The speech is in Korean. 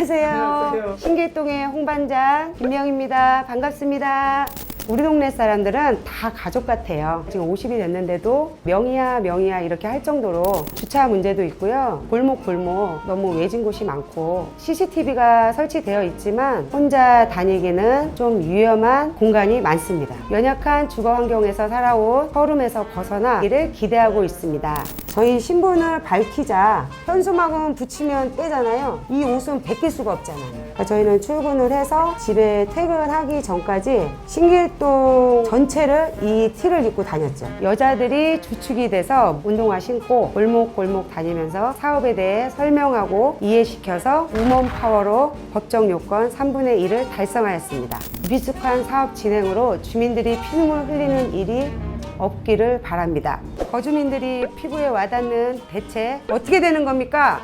안녕하세요. 안녕하세요. 신길동의 홍반장 김명입니다. 반갑습니다. 우리 동네 사람들은 다 가족 같아요. 지금 50이 됐는데도 명이야 명이야 이렇게 할 정도로 주차 문제도 있고요. 골목 골목 너무 외진 곳이 많고 CCTV가 설치되어 있지만 혼자 다니기는 좀 위험한 공간이 많습니다. 연약한 주거 환경에서 살아온 서름에서 벗어나기를 기대하고 있습니다. 저희 신분을 밝히자 현수막은 붙이면 떼잖아요. 이 옷은 벗길 수가 없잖아요. 그러니까 저희는 출근을 해서 집에 퇴근하기 전까지 신길동 전체를 이 티를 입고 다녔죠. 여자들이 주축이 돼서 운동화 신고 골목골목 다니면서 사업에 대해 설명하고 이해시켜서 우먼 파워로 법정 요건 3분의 1을 달성하였습니다. 미숙한 사업 진행으로 주민들이 피눈물 흘리는 일이 없기를 바랍니다. 거주민들이 피부에 와닿는 대책 어떻게 되는 겁니까?